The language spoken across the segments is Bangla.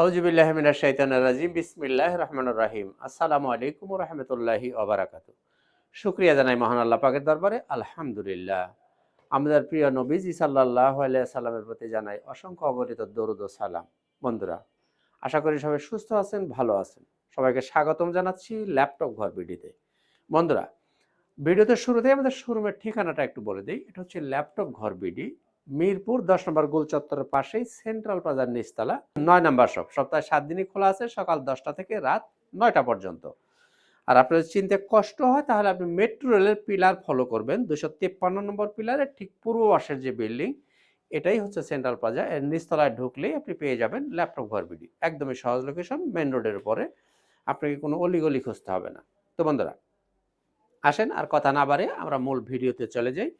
আউজুবিল্লাহমিনা শৈতান রাজিম বিসমিল্লাহ রহমান রাহিম। আসসালামু আলাইকুম রহমতুল্লাহি ওবরাকাতু শুক্রিয়া জানাই মহান আল্লাহ পাকের দরবারে। আলহামদুলিল্লাহ। আমাদের প্রিয় নবীজি সাল্লাহ সাল্লামের প্রতি জানাই অসংখ্য অগণিত দরুদ সালাম। বন্ধুরা, আশা করি সবাই সুস্থ আছেন, ভালো আছেন। সবাইকে স্বাগতম জানাচ্ছি ল্যাপটপ ঘর ভিডিওতে বন্ধুরা, ভিডিওতে শুরুতে আমাদের শোরুমের ঠিকানাটা একটু বলে দিই। এটা হচ্ছে ল্যাপটপ ঘর বিডি মিরপুর, দশ নম্বর গোল চত্বরের পাশেই সেন্ট্রাল প্লাজার নিচতলা, নয় নম্বর শপ। সপ্তাহে সাত দিনই খোলা আছে, সকাল দশটা থেকে রাত নয়টা পর্যন্ত। আর আপনার চিনতে কষ্ট হয়, তাহলে আপনি মেট্রো রেলের পিলার ফলো করবেন। দুশো তিপ্পান্ন নম্বর পিলারের ঠিক পূর্ব পাশের যে বিল্ডিং, এটাই হচ্ছে সেন্ট্রাল প্লাজা এর নিচতলায় ঢুকলেই আপনি পেয়ে যাবেন ল্যাপটপ ঘর বিডি। একদমই সহজ লোকেশন মেন রোডের উপরে। আপনাকে কোনো অলিগলি খুঁজতে হবে না। তো বন্ধুরা, আসেন আর কথা না বাড়ে আমরা মূল ভিডিওতে চলে যাই।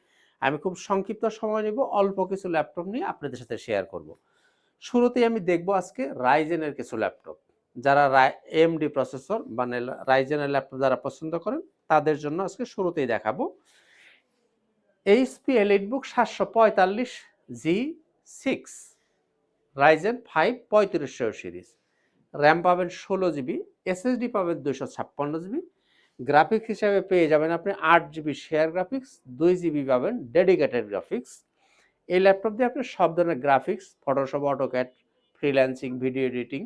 আমি খুব সংক্ষিপ্ত সময় নেব, অল্প কিছু ল্যাপটপ নিয়ে আপনাদের সাথে শেয়ার করব। শুরুতেই আমি দেখব আজকে রাইজেনের কিছু ল্যাপটপ যারা এমডি প্রসেসর মানে রাইজেনের ল্যাপটপ যারা পছন্দ করেন, তাদের জন্য আজকে শুরুতেই দেখাবো। এইচপি এলিট বুক সাতশো পঁয়তাল্লিশ জি সিক্স রাইজেন ফাইভ পঁয়ত্রিশশো সিরিজ। র্যাম পাবেন ষোলো জিবি এসএসডি পাবেন দুশো ছাপ্পান্ন জিবি গ্রাফিক্স হিসাবে পেয়ে যাবেন আপনি আট জিবি শেয়ার গ্রাফিক্স দুই জিবি পাবেন ডেডিকেটেড গ্রাফিক্স এই ল্যাপটপ দিয়ে আপনি সব ধরনের graphics Photoshop AutoCAD freelancing video editing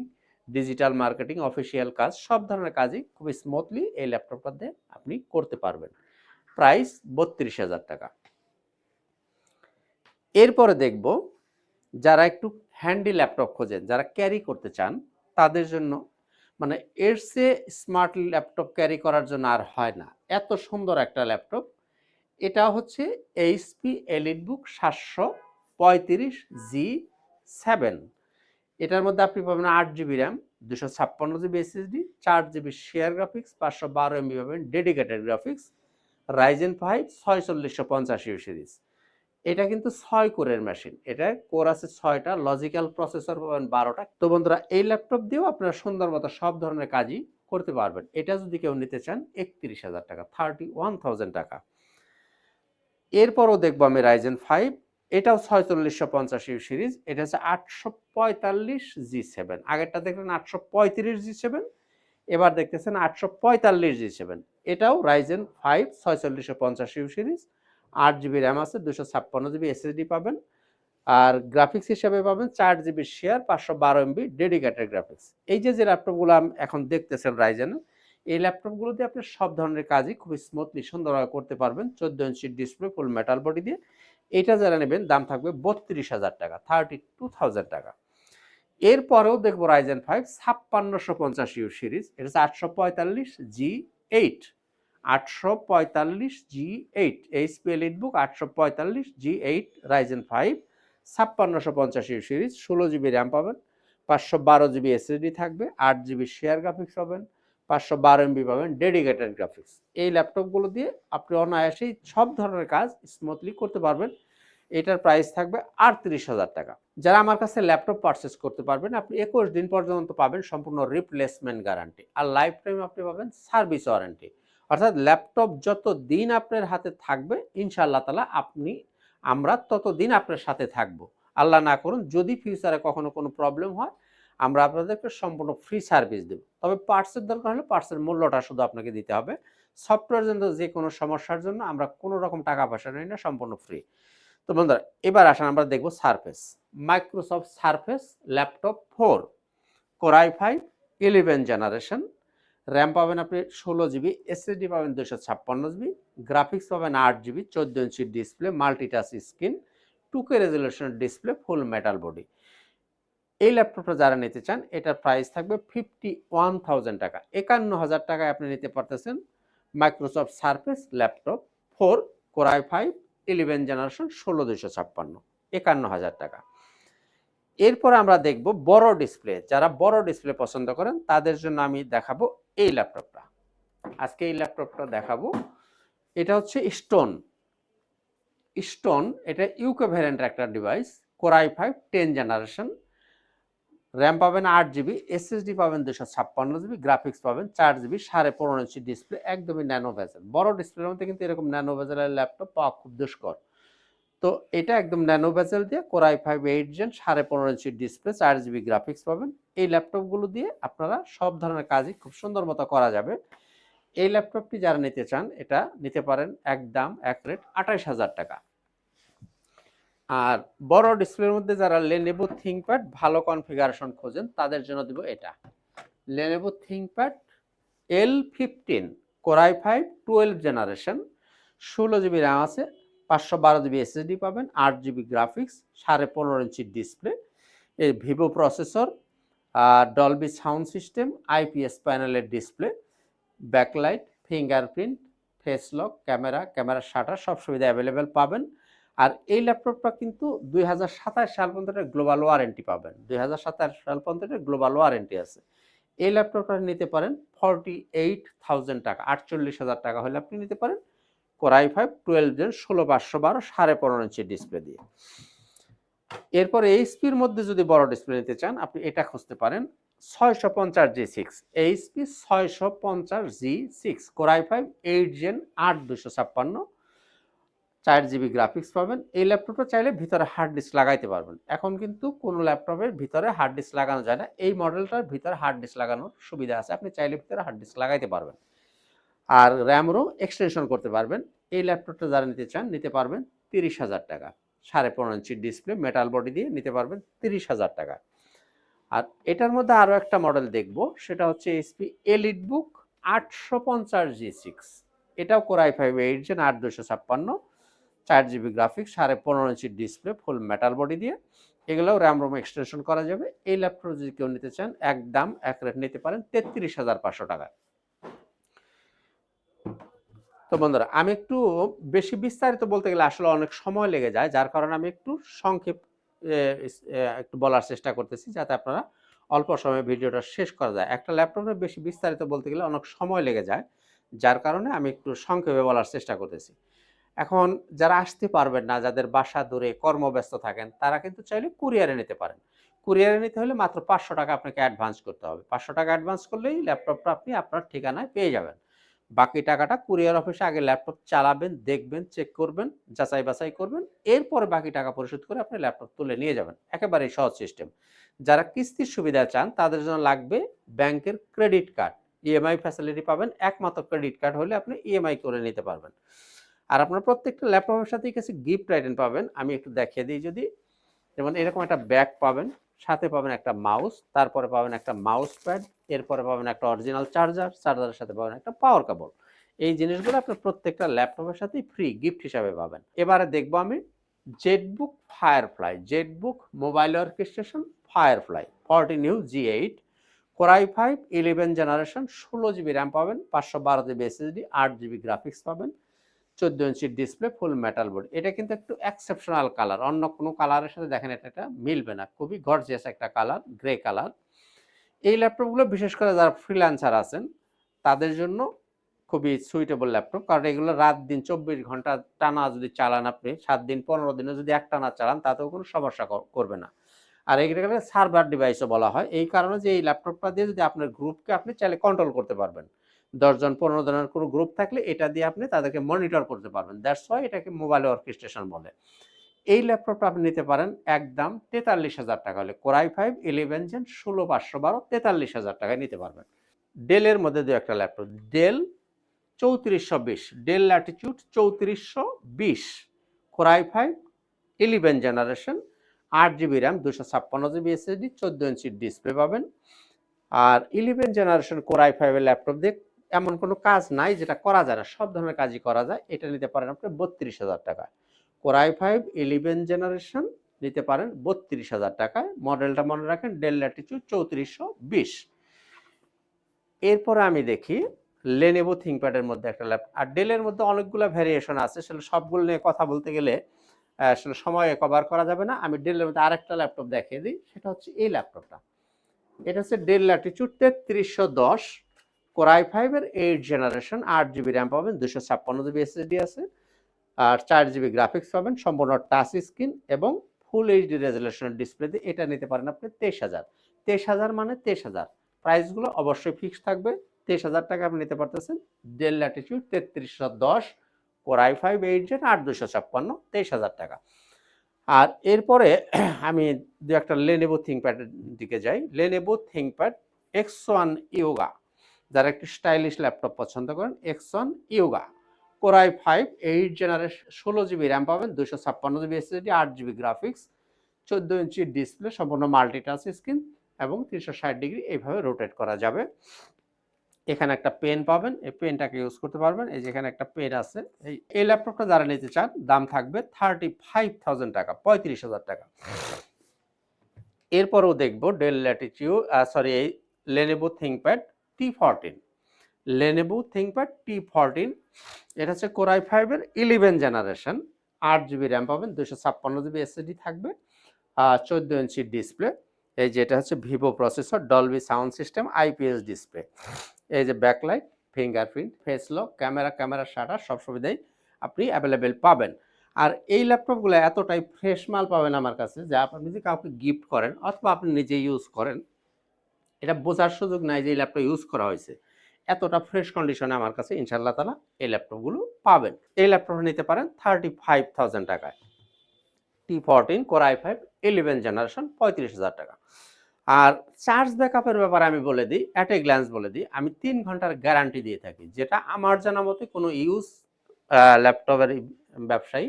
digital marketing official কাজ, সব ধরনের কাজই খুব স্মুথলি এই ল্যাপটপটা দিয়ে আপনি করতে পারবেন। প্রাইস বত্রিশ হাজার টাকা। এরপরে দেখব যারা একটু হ্যান্ডি ল্যাপটপ খোঁজেন, যারা ক্যারি করতে চান, তাদের জন্য মানে এর সে স্মার্ট ল্যাপটপ ক্যারি করার জন্য আর হয় না। এত সুন্দর একটা ল্যাপটপ এটা হচ্ছে এইচপি এলিট বুক সাতশো পঁয়ত্রিশ জি সেভেন এটার মধ্যে আপনি পাবেন আট জিবি র্যাম দুশো ছাপ্পান্ন জিবি এসএসডি চার জিবি শেয়ার গ্রাফিক্স পাঁচশো বারো এমবি পাবেন ডেডিকেটেড গ্রাফিক্স রাইজেন ফাইভ ছয়চল্লিশশো পঞ্চাশি সিরিজ এটা কিন্তু ছয় কোরের মেশিন এটা কোর আছে ছয়টা লজিক্যাল প্রসেসর পাবেন বারোটা। তো বন্ধুরা, এই ল্যাপটপ দিয়েও আপনারা সুন্দর মতো সব ধরনের কাজই করতে পারবেন। এটা যদি কেউ নিতে চান, একত্রিশ হাজার টাকা থার্টি ওয়ান থাউজেন্ড টাকা। এরপরও দেখব আমি রাইজেন ফাইভ এটাও ছয়চল্লিশশো পঞ্চাশি সিরিজ এটা হচ্ছে আটশো পঁয়তাল্লিশ জি সেভেন আগেরটা দেখলেন আটশো পঁয়ত্রিশ জি সেভেন এবার দেখতেছেন আটশো পঁয়তাল্লিশ জি সেভেন এটাও রাইজেন ফাইভ ছয়চল্লিশশো পঞ্চাশি সিরিজ আট জিবি র্যাম আছে দুশো ছাপ্পান্ন জিবি এসএসডি পাবেন। আর গ্রাফিক্স হিসাবে পাবেন চার জিবি শেয়ার পাঁচশো বারো এমবি ডেডিকেটেড গ্রাফিক্স এই যে যে ল্যাপটপগুলো এখন দেখতেছেন রাইজেন এই ল্যাপটপগুলো দিয়ে আপনি সব ধরনের কাজই খুব স্মুথলি সুন্দরভাবে করতে পারবেন। চোদ্দ inch display full metal body দিয়ে। এটা যারা নেবেন, দাম থাকবে বত্রিশ হাজার টাকা থার্টি টু থাউজেন্ড টাকা। এরপরেও দেখব রাইজেন ফাইভ ছাপ্পান্নশো পঞ্চাশ ইউ সিরিজ এটা হচ্ছে আটশো পঁয়তাল্লিশ জি এইট আটশো পঁয়তাল্লিশ G eight HP elite book আটশো পঁয়তাল্লিশ জি এইট রাইজেন ফাইভ ছাপ্পান্নশো পঞ্চাশি সিরিজ ষোলো জিবি র্যাম পাবেন, পাঁচশো বারো জিবি এসএসডি থাকবে, আট জিবি শেয়ার গ্রাফিক্স পাবেন, পাঁচশো বারো এমবি পাবেন ডেডিকেটেড গ্রাফিক্স এই ল্যাপটপগুলো দিয়ে আপনি অনায়াসেই সব ধরনের কাজ স্মুথলি করতে পারবেন। এটার প্রাইস থাকবে আটত্রিশ হাজার টাকা। যারা আমার কাছে ল্যাপটপ পারচেস করতে পারবেন, আপনি একুশ দিন পর্যন্ত পাবেন সম্পূর্ণ রিপ্লেসমেন্ট গ্যারান্টি আর লাইফ টাইম আপনি পাবেন সার্ভিস ওয়ারেন্টি অর্থাৎ ল্যাপটপ যত দিন আপনার হাতে থাকবে, ইনশাআল্লাহ তালা আপনি, আমরা ততদিন আপনার সাথে থাকব। আল্লাহ না করুন, যদি ফিউচারে কখনো কোনো প্রবলেম হয়, আমরা আপনাদেরকে সম্পূর্ণ ফ্রি সার্ভিস দেব। তবে পার্টসের দরকার হলে পার্টসের মূল্যটা শুধু আপনাকে দিতে হবে। সফটওয়্যার জন্য যে কোনো সমস্যার জন্য আমরা কোনো রকম টাকা পয়সা নিই না, সম্পূর্ণ ফ্রি তো বন্ধুরা, এবার আসেন আমরা দেখব Surface Microsoft Surface laptop four core i five eleven generation RAM পাবেন আপনি ষোলো জিবি এসএসডি পাবেন দুশো ছাপ্পান্ন জিবি, গ্রাফিক্স পাবেন আট জিবি, চোদ্দ ইঞ্চি display multitouch screen two K রেজলিউশনের display full metal body এই ল্যাপটপটা যারা নিতে চান, এটার প্রাইস থাকবে ফিফটি ওয়ান থাউজেন্ড টাকা। একান্ন হাজার টাকায় আপনি নিতে পারতেছেন Microsoft Surface laptop four core i five eleven generation ষোলো দুশো ছাপ্পান্ন। একান্ন হাজার টাকা। এরপর আমরা দেখব বড় ডিসপ্লে যারা বড় ডিসপ্লে পছন্দ করেন, তাদের জন্য আমি দেখাবো এই ল্যাপটপটা। আজকে এই ল্যাপটপটা দেখাবো। এটা হচ্ছে স্টোন স্টোন এটা ইউকে ভ্যারিয়েন্টের একটা device core i five ten generation RAM পাবেন আট জিবি এসএসডি পাবেন দুশো ছাপ্পান্ন জিবি গ্রাফিক্স পাবেন চার জিবি সাড়ে পনেরো ইঞ্চি ডিসপ্লে একদমই ন্যানো ভেজেল বড় ডিসপ্লের মধ্যে কিন্তু এরকম ন্যানো ভেজেলের ল্যাপটপ পাওয়া খুব দুষ্কর। তো এটা একদম ন্যানো ভেজেল দিয়ে core i five eight gen সাড়ে পনেরো ইঞ্চি ডিসপ্লে চার জিবি গ্রাফিক্স পাবেন। এই ল্যাপটপগুলো দিয়ে আপনারা সব ধরনের কাজই খুব সুন্দর মতো করা যাবে। এই ল্যাপটপটি যারা নিতে চান, এটা নিতে পারেন এক দাম এক রেট আঠাইশ হাজার টাকা। আর বড় ডিসপ্লের মধ্যে যারা লেনেভো থিংকপ্যাড ভালো কনফিগারেশন খোঁজেন, তাদের জন্য দিব এটা। Lenovo ThinkPad L fifteen core i five twelve generation ষোলো জিবি র্যাম আছে, পাঁচশো বারো জিবি এসএসডি পাবেন, আট জিবি গ্রাফিক্স সাড়ে পনেরো ইঞ্চি ডিসপ্লে এর Vivo processor Dolby sound system IPS প্যানেলের display backlight fingerprint face lock camera camera shutter সব সুবিধা অ্যাভেলেবেল পাবেন। আর এই ল্যাপটপটা কিন্তু দুই হাজার সাতাশ সাল পর্যন্ত গ্লোবাল ওয়ারেন্টি পাবেন। দুই হাজার সাতাশ সাল পর্যন্ত গ্লোবাল ওয়ারেন্টি আছে। এই ল্যাপটপটা নিতে পারেন ফর্টি এইট থাউজেন্ড টাকা, আটচল্লিশ হাজার টাকা হলে আপনি নিতে পারেন। কোরাই ফাইভ টুয়েলভ জেন ষোলো পাঁচশো বারো সাড়ে পনেরো ইঞ্চি ডিসপ্লে দিয়ে। এরপর এইচপির মধ্যে যদি বড় ডিসপ্লে নিতে চান, আপনি এটা খুঁজতে পারেন। ছয়শো পঞ্চাশ জি সিক্স এইচপি ছয়শো পঞ্চাশ G six core i five eight gen আট দুশো ছাপ্পান্ন। চার জিবি গ্রাফিক্স পাবেন। এই ল্যাপটপটা চাইলে ভিতরে হার্ড ডিস্ক লাগাইতে পারবেন। এখন কিন্তু কোনো ল্যাপটপের ভিতরে হার্ড ডিস্ক লাগানো যায় না। এই মডেলটার ভিতরে হার্ড ডিস্ক লাগানোর সুবিধা আছে। আপনি চাইলে ভিতরে হার্ড ডিস্ক লাগাইতে পারবেন। আর র্যাম এক্সটেনশন করতে পারবেন। এই ল্যাপটপটা যারা নিতে চান, নিতে পারবেন তিরিশ হাজার টাকা। সাড়ে পনেরো ইঞ্চি ডিসপ্লে মেটাল বডি দিয়ে নিতে পারবেন তিরিশ হাজার টাকা। আর এটার মধ্যে আরও একটা মডেল দেখব, সেটা হচ্ছে এসপি এলিট বুক আটশো পঞ্চাশ জি সিক্স এটাও core i five eight gen আট দুশো ছাপ্পান্ন। চার জিবি গ্রাফিক্স সাড়ে পনেরো inch display full metal body দিয়ে। এগুলোও র্যাম রোম এক্সটেনশন করা যাবে। এই ল্যাপটপ যদি কেউ নিতে চান এক দাম এক রেট নিতে পারেন তেত্রিশ হাজার পাঁচশো টাকা। তো বন্ধুরা, আমি একটু বেশি বিস্তারিত বলতে গেলে আসলে অনেক সময় লেগে যায়, যার কারণে আমি একটু সংক্ষেপ একটু বলার চেষ্টা করতেছি যাতে আপনারা অল্প সময়ে ভিডিওটা শেষ করা যায়। একটা ল্যাপটপে বেশি বিস্তারিত বলতে গেলে অনেক সময় লেগে যায়, যার কারণে আমি একটু সংক্ষেপে বলার চেষ্টা করতেছি। এখন যারা আসতে পারবেন না, যাদের বাসা দূরে কর্মব্যস্ত থাকেন, তারা কিন্তু চাইলে কুরিয়ারে নিতে পারেন। কুরিয়ারে নিতে হলে মাত্র পাঁচশো টাকা আপনাকে অ্যাডভান্স করতে হবে। পাঁচশো টাকা অ্যাডভান্স করলেই ল্যাপটপটা আপনি আপনার ঠিকানায় পেয়ে যাবেন। বাকি টাকাটা কুরিয়ার অফিসে আগে ল্যাপটপ চালাবেন, দেখবেন চেক করবেন, যাচাই বাছাই করবেন, এরপরে বাকি টাকা পরিশোধ করে আপনি ল্যাপটপ তুলে নিয়ে যাবেন। একেবারেই সহজ সিস্টেম যারা কিস্তির সুবিধা চান, তাদের জন্য লাগবে ব্যাংকের ক্রেডিট কার্ড ইএমআই ফ্যাসিলিটি পাবেন, একমাত্র ক্রেডিট কার্ড হলে আপনি ইএমআই করে নিতে পারবেন। আর আপনার প্রত্যেকটা ল্যাপটপের সাথেই কিছু গিফট আইটেম পাবেন। আমি একটু দেখিয়ে দিই যদি। যেমন এরকম একটা ব্যাগ পাবেন। সাথে পাবেন একটা মাউস, তারপরে পাবেন একটা মাউস প্যাড, এরপরে পাবেন একটা অরিজিনাল চার্জার চার্জারের সাথে পাবেন একটা পাওয়ার কেবল এই জিনিসগুলো আপনার প্রত্যেকটা ল্যাপটপের সাথেই ফ্রি গিফট হিসাবে পাবেন। এবারে দেখব আমি ZBook Firefly ZBook mobile orchestration Firefly forty new G eight core i five eleven generation ষোলো জিবি র্যাম পাবেন, পাঁচশো বারো জিবি এসএসডি আট জিবি গ্রাফিক্স পাবেন। চোদ্দ ইঞ্চির ডিসপ্লে ফুল মেটাল বোর্ড এটা কিন্তু একটু এক্সেপশনাল কালার অন্য কোনো কালারের সাথে দেখেন এটা এটা মিলবে না। খুবই গর্জিয়াস একটা কালার গ্রে কালার এই ল্যাপটপগুলো বিশেষ করে যারা ফ্রিল্যান্সার আছেন, তাদের জন্য খুবই সুইটেবল ল্যাপটপ কারণ এগুলো রাত দিন চব্বিশ ঘণ্টা টানা যদি চালান আপনি, সাত দিন, পনেরো দিনে যদি এক টানা চালান, তাতেও কোনো সমস্যা করবে না। আর এগুলোকে সার্ভার ডিভাইসও বলা হয়। এই কারণে যে এই ল্যাপটপটা দিয়ে যদি আপনার গ্রুপকে আপনি চাইলে কন্ট্রোল করতে পারবেন। দশজন, পনেরো জনের কোনো গ্রুপ থাকলে এটা দিয়ে আপনি তাদেরকে মনিটর করতে পারবেন। দ্যাটস ওয়াই এটাকে মোবাইল অর্কেস্ট্রেশন বলে। এই ল্যাপটপটা আপনি নিতে পারেন একদম তেতাল্লিশ হাজার টাকা হলে। কোরাই ফাইভ ইলেভেন জেন ষোলো, পাঁচশো, বারো, তেতাল্লিশ হাজার টাকায় নিতে পারবেন। ডেলের মধ্যে দু একটা ল্যাপটপ ডেল চৌত্রিশশো বিশ ডেল ল্যাটিচিউড চৌত্রিশশো বিশ। Core i five eleven generation আট জিবি র্যাম দুশো ছাপ্পান্ন জিবি এসএসডি চোদ্দ ইঞ্চির ডিসপ্লে পাবেন। আর ইলেভেন জেনারেশন কোরাই ফাইভের ল্যাপটপ দিয়ে এমন কোনো কাজ নাই যেটা করা যায় না। সব ধরনের কাজই করা যায়। এটা নিতে পারেন আপনি বত্রিশ হাজার টাকা কোরাই ফাইভ ইলেভেন জেনারেশন নিতে পারেন বত্রিশ হাজার টাকায়। মডেলটা মনে রাখেন ডেল ল্যাটিচিউড চৌত্রিশশো বিশ। এরপরে আমি দেখি লেনেভো থিঙ্কপ্যাডের মধ্যে একটা ল্যাপটপ আর ডেলের মধ্যে অনেকগুলো ভ্যারিয়েশন আছে। সেটা সবগুলো নিয়ে কথা বলতে গেলে আসলে সময়ে কভার করা যাবে না। আমি ডেলের মধ্যে আরেকটা ল্যাপটপ দেখিয়ে দিই। সেটা হচ্ছে এই ল্যাপটপটা এটা হচ্ছে ডেল ল্যাটিচিউড তেত্রিশশো দশ। কোরাই ফাইভের এইট জেনারেশন আট জিবি র্যাম পাবেন দুশো ছাপ্পান্ন জিবি এসএসডি আছে, আর চার জিবি গ্রাফিক্স পাবেন, সম্পূর্ণ টাচ স্ক্রিন এবং ফুল এইচডি রেজলিউশনের ডিসপ্লেতে এটা নিতে পারেন আপনি তেইশ হাজার। তেইশ হাজার মানে তেইশ হাজার। প্রাইসগুলো অবশ্যই ফিক্সড থাকবে। তেইশ হাজার টাকা আপনি নিতে পারতেছেন ডেল ল্যাটিচিউড তেত্রিশশো দশ core I five eight gen আট দুশো ছাপ্পান্ন, তেইশ হাজার টাকা। আর এরপরে আমি দু একটা লেনেবো থিঙ্কপ্যাডের দিকে যাই। Lenovo ThinkPad X one Yoga যারা একটু স্টাইলিশ ল্যাপটপ পছন্দ করেন X one Yoga core i five eight generation ষোলো জিবি র্যাম পাবেন দুশো ছাপ্পান্ন জিবি এসএসডি আট জিবি গ্রাফিক্স চোদ্দ ইঞ্চি ডিসপ্লে সম্পূর্ণ মাল্টিটাচ স্ক্রিন এবং তিনশো ষাট ডিগ্রি এইভাবে রোটেট করা যাবে। এখানে একটা পেন পাবেন, এই পেনটাকে ইউজ করতে পারবেন। এই যেখানে একটা পেন আছে, এই এই ল্যাপটপটা যারা নিতে চান, দাম থাকবে থার্টি ফাইভ থাউজেন্ড টাকা, পঁয়ত্রিশ হাজার টাকা। এরপরেও দেখব ডেল ল্যাটিচিউ সরি এই Lenovo ThinkPad T fourteen Lenovo ThinkPad T fourteen এটা হচ্ছে কোরাই ফাইভের ইলেভেন জেনারেশন আট জিবি র্যাম পাবেন দুশো ছাপ্পান্ন জিবি এসএসডি থাকবে চোদ্দ ইঞ্চি ডিসপ্লে এই যেটা হচ্ছে Vivo processor Dolby sound system IPS display এই যে backlight fingerprint face lock camera camera shutter সব সুবিধাই আপনি অ্যাভেলেবেল পাবেন। আর এই ল্যাপটপগুলো এতটাই ফ্রেশ মাল পাবেন আমার কাছে যে আপনি যদি কাউকে গিফট করেন অথবা আপনি নিজে ইউজ করেন এটা বোঝার সুযোগ নাই যে এই ল্যাপটপ ইউজ করা হয়েছে। এতটা ফ্রেশ কন্ডিশনে আমার কাছে ইনশাল্লাহ তালা এই ল্যাপটপগুলো পাবেন। এই ল্যাপটপটা নিতে পারেন থার্টি ফাইভ থাউজেন্ড টাকায় T fourteen core i five eleven generation পঁয়ত্রিশ হাজার টাকা। আর চার্জ ব্যাকআপের ব্যাপারে আমি বলে দিই অ্যাট এ গ্ল্যান্স বলে দিই, আমি তিন ঘণ্টার গ্যারান্টি দিয়ে থাকি। যেটা আমার জানা মতে কোনো ইউজ ল্যাপটপের ব্যবসায়ী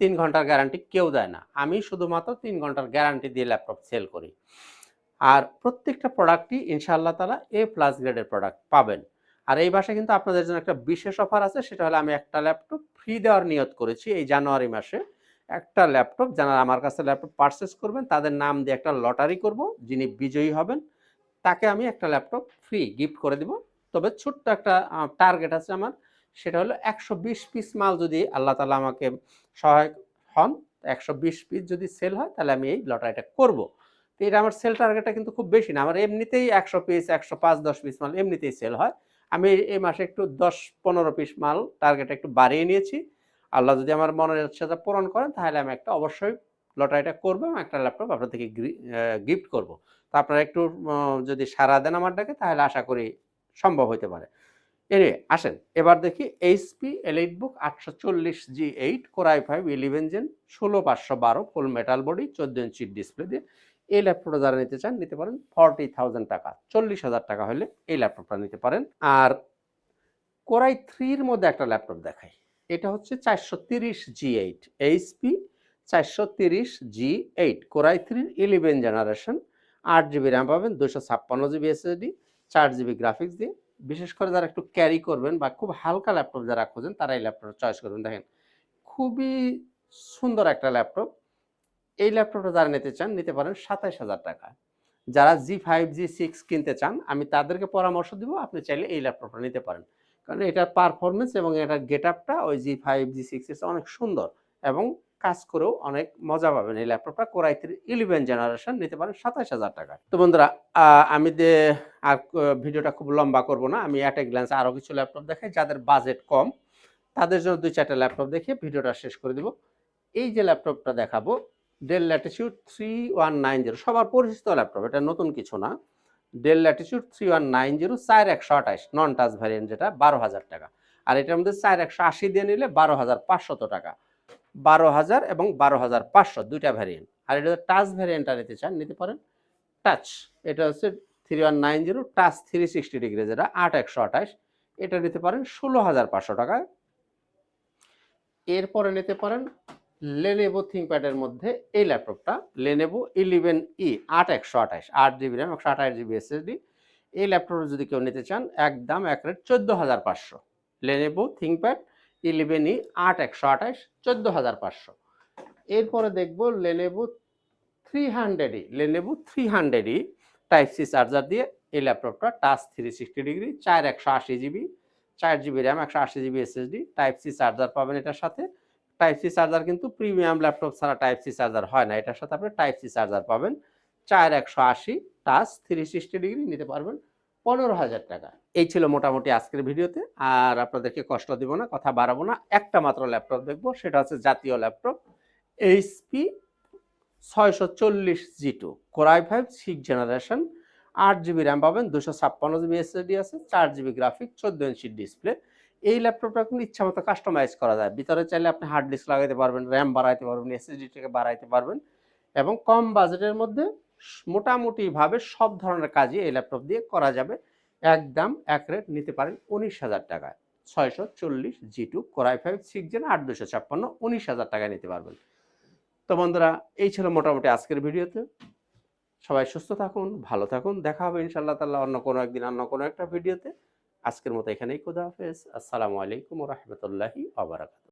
তিন ঘণ্টার গ্যারান্টি কেউ দেয় না। আমি শুধুমাত্র তিন ঘণ্টার গ্যারান্টি দিয়ে ল্যাপটপ সেল করি। আর প্রত্যেকটা প্রোডাক্টই ইনশাআল্লাহ তালা এ প্লাস গ্রেডের প্রোডাক্ট পাবেন। আর এই মাসে কিন্তু আপনাদের জন্য একটা বিশেষ অফার আছে, সেটা হলো আমি একটা ল্যাপটপ ফ্রি দেওয়ার নিয়ত করেছি এই জানুয়ারি মাসে। একটা ল্যাপটপ যারা আমার কাছে ল্যাপটপ পারচেস করবেন, তাদের নাম দিয়ে একটা লটারি করব, যিনি বিজয়ী হবেন, তাকে আমি একটা ল্যাপটপ ফ্রি গিফট করে দিব। তবে ছোট্ট একটা টার্গেট আছে আমার, সেটা হলো একশো বিশ পিস মাল যদি আল্লাহ তালা আমাকে সহায়ক হন, একশো বিশ পিস যদি সেল হয়, তাহলে আমি এই লটারিটা করব। তো এটা আমার সেল টার্গেটটা কিন্তু খুব বেশি না। আমার এমনিতেই একশো পিস একশো পাঁচ, দশ পিস মাল এমনিতেই সেল হয়। আমি এই মাসে একটু দশ, পনেরো পিস মাল টার্গেট একটু বাড়িয়ে নিয়েছি। আল্লাহ যদি আমার মনের ইচ্ছাটা পূরণ করেন, তাহলে আমি একটা অবশ্যই লটারিটা করব এবং একটা ল্যাপটপ আপনাদেরকে গিফট করব। তো আপনারা একটু যদি সারা দেন আমার ডাকে, তাহলে আশা করি সম্ভব হতে পারে। এরে আসেন, এবার দেখি এইচপি এলিট বুক আটশো চল্লিশ G eight core i five eleven gen ষোলো পাঁচশো বারো ফুল মেটাল বডি চোদ্দ ইঞ্চির ডিসপ্লে দিয়ে। এই ল্যাপটপটা যারা নিতে চান, নিতে পারেন ফর্টি থাউজেন্ড টাকা। চল্লিশ হাজার টাকা হলে এই ল্যাপটপটা নিতে পারেন। আর কোরাই থ্রির মধ্যে একটা ল্যাপটপ দেখাই। এটা হচ্ছে চারশো তিরিশ জি এইট এইচপি চারশো তিরিশ জি এইট কোরাই থ্রির ইলেভেন জেনারেশন আট জিবি র্যাম পাবেন দুশো ছাপ্পান্ন জিবি এসএসডি চার জিবি গ্রাফিক্স দিয়ে। বিশেষ করে যারা একটু ক্যারি করবেন বা খুব হালকা ল্যাপটপ যারা খোঁজেন, তারা এই ল্যাপটপটা চয়েস করবেন। দেখেন, খুবই সুন্দর একটা ল্যাপটপ এই ল্যাপটপটা যারা নিতে চান, নিতে পারেন সাতাইশ হাজার টাকা। যারা জি ফাইভ জি সিক্স কিনতে চান, আমি তাদেরকে পরামর্শ দিব, আপনি চাইলে এই ল্যাপটপটা নিতে পারেন। কারণ এটার পারফরমেন্স এবং এটার গেট আপটা ওই জি ফাইভ জি সিক্স অনেক সুন্দর এবং কাজ করেও অনেক মজা পাবেন। এই ল্যাপটপটা কোরাই থ্রি ইলেভেন জেনারেশন নিতে পারেন সাতাশ হাজার টাকা তো বন্ধুরা আমি যে আর ভিডিওটা খুব লম্বা করব না। আমি অ্যাট এ গ্ল্যান্স আরও কিছু ল্যাপটপ দেখাই, যাদের বাজেট কম। তাদের জন্য দুই চারটা ল্যাপটপ দেখিয়ে ভিডিওটা শেষ করে দিব। এই যে ল্যাপটপটা দেখাবো Dell Latitude three one nine zero সবার পরিচিত ল্যাপটপ এটা নতুন কিছু না। Dell Latitude three one nine zero চার একশো আঠাশ নন টাচ ভ্যারিয়েন্ট যেটা, বারো হাজার টাকা। আর এটার মধ্যে চার একশো আশি দিয়ে নিলে বারো হাজার পাঁচশত টাকা। বারো হাজার এবং বারো হাজার পাঁচশো, দুইটা ভ্যারিয়েন্ট আর এটা টাচ ভ্যারিয়েন্টটা নিতে চান, নিতে পারেন। টাচ এটা হচ্ছে three one nine zero touch three sixty degree যেটা, আট একশো আঠাশ। এটা নিতে পারেন ষোলো হাজার পাঁচশো টাকায়। এরপরে নিতে পারেন লেনেভো থিঙ্কপ্যাডের মধ্যে এই ল্যাপটপটা লেনেভো ইলেভেন ই আট একশো আঠাশ, আট জিবি র্যাম একশো আঠাশ জিবি এসএসডি এই ল্যাপটপটা যদি কেউ নিতে চান, একদম এক রেট চোদ্দ হাজার পাঁচশো। লেনেভো থিঙ্কপ্যাড ইলেভেন ই আট একশো আঠাশ, চোদ্দ হাজার পাঁচশো। এরপরে দেখব Lenovo three hundred E Lenovo three hundred E type C charger দিয়ে এই ল্যাপটপটা টাচ থ্রি সিক্সটি ডিগ্রি চার একশো আশি জিবি চার জিবি র্যাম একশো আশি GB SSD type C charger পাবেন এটার সাথে। টাইপ সি চার্জার কিন্তু প্রিমিয়াম ল্যাপটপ ছাড়া টাইপ সি চার্জার হয় না। এটার সাথে আপনি টাইপ সি চার্জার পাবেন। চার একশো আশি টাচ থ্রি সিক্সটি ডিগ্রি নিতে পারবেন। পনেরো হাজার টাকা। এই ছিল মোটামুটি আজকের ভিডিওতে। আর আপনাদেরকে কষ্ট দিব না, কথা বাড়াবো না। একটা মাত্র ল্যাপটপ দেখব, সেটা হচ্ছে জাতীয় ল্যাপটপ এইচপি ছয়শো চল্লিশ G two core i five six generation আট জিবি র্যাম পাবেন, দুশো ছাপ্পান্ন জিবি এসএসডি আছে, চার জিবি গ্রাফিক চোদ্দ ইঞ্চির ডিসপ্লে এই ল্যাপটপটা কিন্তু ইচ্ছা মতো কাস্টমাইজ করা যায়। ভিতরে চাইলে আপনি হার্ড ডিস্ক লাগাইতে পারবেন র্যাম বাড়াইতে পারবেন এসএসডিটাকে বাড়াইতে পারবেন এবং কম বাজেটের মধ্যে মোটামুটিভাবে সব ধরনের কাজই এই ল্যাপটপ দিয়ে করা যাবে। একদম এক রেট নিতে পারেন উনিশ হাজার টাকায়। ছয়শো চল্লিশ G two core i five six gen আট দুশো ছাপ্পান্ন, উনিশ হাজার টাকায় নিতে পারবেন। তো বন্ধুরা, এই ছিল মোটামুটি আজকের ভিডিওতে। সবাই সুস্থ থাকুন, ভালো থাকুন। দেখা হবে ইনশাল্লাহ তাল্লাহ অন্য কোনো একদিন, অন্য কোনো একটা ভিডিওতে। আজকের মতো এখানেই খুদা হাফেজ। আসসালামু আলাইকুম রহমতুল্লাহি আবরাকাত